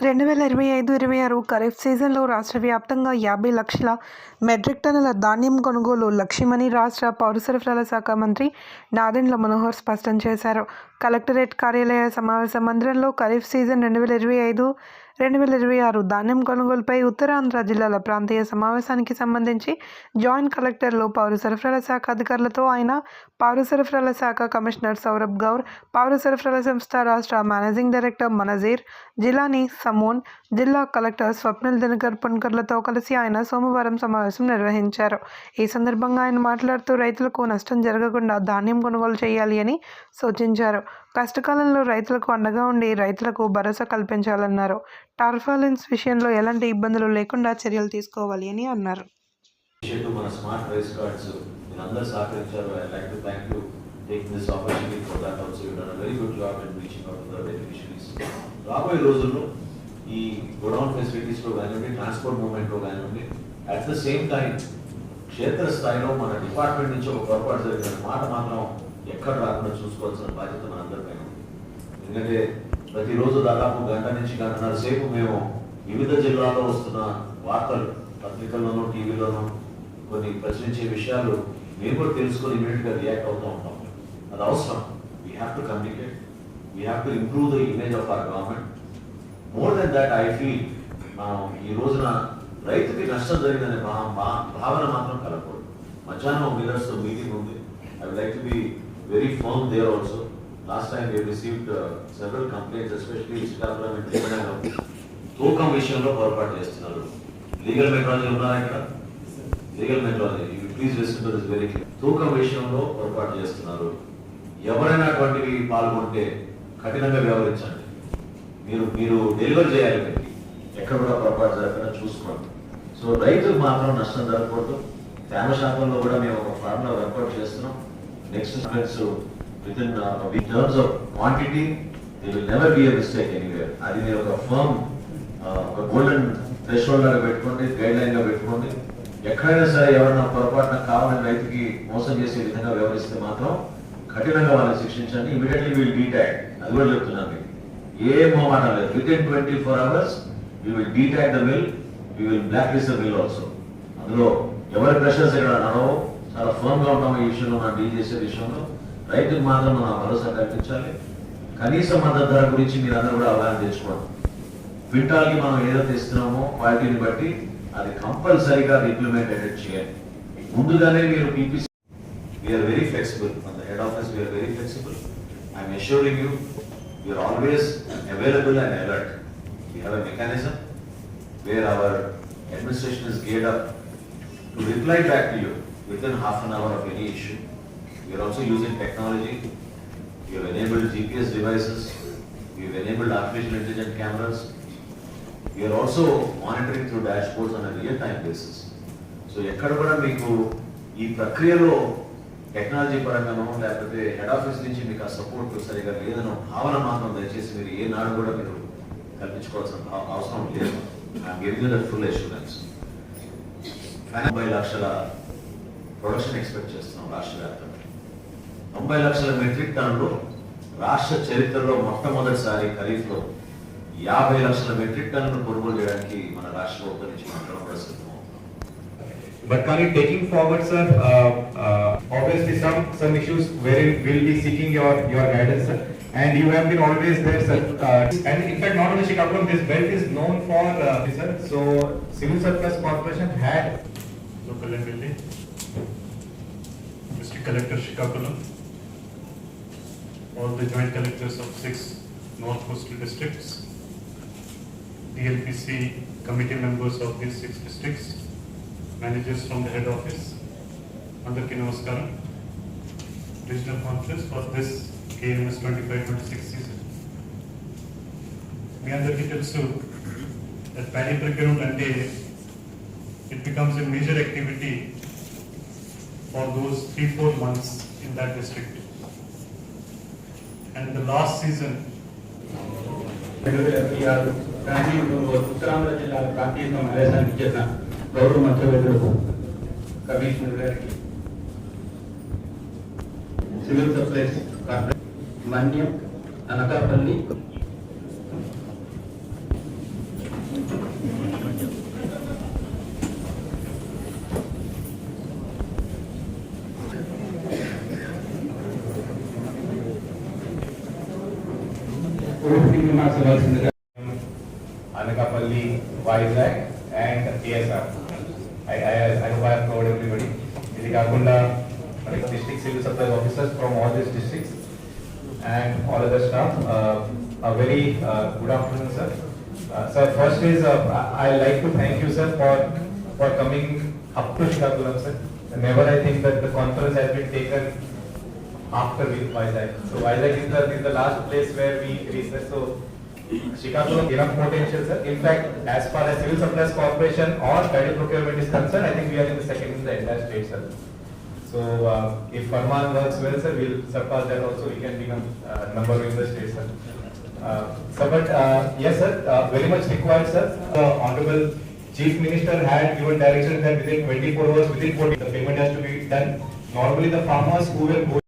రెండు వేల ఇరవై ఐదు ఇరవై ఆరు ఖరీఫ్ సీజన్లో రాష్ట్ర వ్యాప్తంగా యాభై లక్షల మెట్రిక్ టన్నుల ధాన్యం కొనుగోలు లక్ష్యమని రాష్ట్ర పౌర సరఫరాల శాఖ మంత్రి నాదెండ్ల మనోహర్ స్పష్టం చేశారు. కలెక్టరేట్ కార్యాలయ సమావేశ మందిరంలో ఖరీఫ్ సీజన్ రెండు వేల ఇరవై ఐదు రెండు వేల ఇరవై ఆరు ధాన్యం కొనుగోలుపై ఉత్తరాంధ్ర జిల్లాల ప్రాంతీయ సమావేశానికి సంబంధించి జాయింట్ కలెక్టర్లు పౌర సరఫరాల శాఖ అధికారులతో ఆయన పౌర సరఫరాల శాఖ కమిషనర్ సౌరభ్ గౌర్ పౌర సరఫరాల సంస్థ రాష్ట్ర మేనేజింగ్ డైరెక్టర్ మనజీర్ జిలానీ సమోన్ జిల్లా కలెక్టర్ స్వప్నిల్ దినకర్ పున్కర్లతో కలిసి ఆయన సోమవారం సమావేశం నిర్వహించారు. ఈ సందర్భంగా ఆయన మాట్లాడుతూ రైతులకు నష్టం జరగకుండా ధాన్యం కొనుగోలు చేయాలి అని సూచించారు. కష్టకాలంలో రైతులకు అండగా ఉండి రైతులకు భరోసా కల్పించాలన్నారు. టార్ఫాలిన్స్ విషయంలో ఎలాంటి ఇబ్బందులు లేకుండా చర్యలు తీసుకోవాలి అని అన్నారు. రాబోయే రోజుల్లో ఈ గోడౌన్ ఫెసిలిటీస్లో కానివ్వండి ట్రాన్స్పోర్ట్ మూవ్మెంట్లో కానివ్వండి అట్ ద సేమ్ టైం క్షేత్రస్థాయిలో మన డిపార్ట్మెంట్ నుంచి ఒక పొరపాటు జరిగిన మాట మాత్రం ఎక్కడ రాకుండా చూసుకోవాల్సిన బాధ్యత మన ఉంది. ఎందుకంటే ప్రతిరోజు దాదాపు గంట నుంచి గంటన్నర సేపు మేము వివిధ జిల్లాల్లో వస్తున్న వార్తలు పత్రికల్లోనూ టీవీలోనూ కొన్ని ప్రశ్నించే విషయాలు మేము కూడా తెలుసుకొని ఇమీడియట్గా రియాక్ట్ అవుతూ ఉంటాం. అది అవసరం. We have to communicate we have to improve the image of our government more than that I feel మనం ఈ రోజున రైతుకి నష్టం జరిగిందనే భావన మాత్రం కలగకూడదు. మధ్యాహ్నం మిల్లర్స్ మీటింగ్ ఉంది. I like to be very firm there also last time we received several complaints especially Srikakulam and Telangana తూకం విషయంలో పొరపాటు చేస్తున్నారు. లీగల్ మెట్రాలజీ ఉన్నారా ఇక్కడ? Legal metrology please listen to this very clear తూకం విషయంలో పొరపాటు చేస్తున్నారు. ఎవరైనా అటువంటివి పాల్గొంటే కఠినంగా వ్యవహరించండి. మీరు మీరు డెలివర్ చేయాలి వీరికి ఎక్కడ కూడా పొరపాటు జరగకుండా చూసుకోండి. సో రైతులకు మాత్రం నష్టం జరగకూడదు. తేమ శాతంలో కూడా మేము ఒక ఫార్ములా వర్కౌట్ చేస్తున్నాం. Next students within in terms of quantity they will never be a mistake anywhere అది మీరు ఒక ఫర్మ్ uh, ఒక గోల్డెన్ థ్రెషోల్డ్ లాగా పెట్టుకోండి గైడ్ లైన్గా పెట్టుకోండి. ఎక్కడైనా సరే ఎవరైనా పొరపాటున కావాలని రైతుకి మోసం చేసే విధంగా వ్యవహరిస్తే మాత్రం కఠినంగా వాళ్ళని శిక్షించండి. ఇమీడియట్లీ విల్ డీటాక్ అది కూడా చెప్తున్నాను మీకు. ఏ మొహమాటం లేదు. Within twenty four hours you will detach the mill you will blacklist the mill also అందులో ఎవరి ప్రెషర్స్ ఇక్కడ నడవో చాలా ఫోన్గా ఉంటాం ఈ విషయంలో మనం డీల్ చేసే విషయంలో. రైతుకు మాత్రం మనం భరోసా కల్పించాలి. కనీస మద్దతు ధర గురించి మీరు అందరూ కూడా అవగాహన చేసుకోవడం క్వింటాల్కి మనం ఏదైతే ఇస్తున్నామో క్వాలిటీని బట్టి అది కంపల్సరీగా ఇంప్లిమెంట్ అడెక్ట్ చేయాలి. ముందుగానే మీరు పీపీసీ వీఆర్ వెరీ ఫ్లెక్సిబుల్ మన head office we're very flexible I'm assuring you you're always available and alert you have a mechanism where our administration is గేడ్ up to reply back to you within half an hour of any issue. We are also using technology. We have enabled GPS devices. We have enabled artificial intelligence cameras. We are also monitoring through dashboards on a real-time basis. So ఎక్కడ కూడా మీకు ఈ ప్రక్రియలో technology పరంగానో లేకపోతే head office నుంచి మీకు ఆ support సరిగా లేదనో భావన మాత్రం దయచేసి మీరు ఏ నాడు కూడా మీరు కల్పించుకోవాల్సిన అవసరం లేదు గివింగ్ ఫుల్ అష్యూరెన్స్ ఎనభై లక్షల ప్రొడక్షన్ ఎక్స్పెక్ట్ చేస్తున్నాం రాష్ట్ర వ్యాప్తంగా తొంభై లక్షల మెట్రిక్ టన్నులు రాష్ట్ర చరిత్రలో మొట్టమొదటిసారి ఖరీఫ్లో యాభై లక్షల మెట్రిక్ టన్నులు కొనుగోలు చేయడానికి మన రాష్ట్ర ప్రభుత్వం నుంచి మనం కూడా But Kani, taking forward, sir, uh, uh, obviously some, some issues wherein we'll be seeking your, your guidance, sir. And you have been always there, sir. Uh, and in fact, not only Shikakulam, this belt is known for, uh, sir. So Civil Surplus Corporation had local MLA, District Collector Shikakulam, all the joint collectors of six North Coastal districts, DLPC committee members of these six districts, managers from the head office, అందరికీ నమస్కారం regional conference for this KMS twenty five twenty six season మీ అందరికీ తెలుసు paddy procurement అంటే it becomes a major activity for those three, four months in that district. And the last season, రెండు వేల ఇరవై ఆరు ప్రాంతీయ ఉత్తరాంధ్ర జిల్లా ప్రాంతీయ సమావేశానికి చెందిన గౌరవ మంత్రివర్యులకు కమిషనర్ గారికి civil supplies corporation Manyam Anakapalli Anakapalli, Vizag and KSR. I, I, I hope I have covered everybody. ఇది కాకుండా మనకి district civil supplies officers from all these districts and all other staff. Uh, A very uh, good afternoon, sir. Uh, Sir, first is, uh, I- I'd like to thank you, sir, for, for coming up to Srikakulam, sir. Never I think after Vizag. So Vizag is the, is the last place where we research, so Srikakulam enough potential, sir. In fact, as far as civil supplies corporation or guided procurement is concerned, I think we are in the second in the entire state, sir. So uh, if Farman works well, sir, we'll surpass that also, we can become uh, number one in the state, sir. Uh, but, uh, yes, sir, uh, very much required, sir. The honorable chief minister had given direction that within twenty-four hours, within forty, the payment has to be done. Normally, the farmers who will go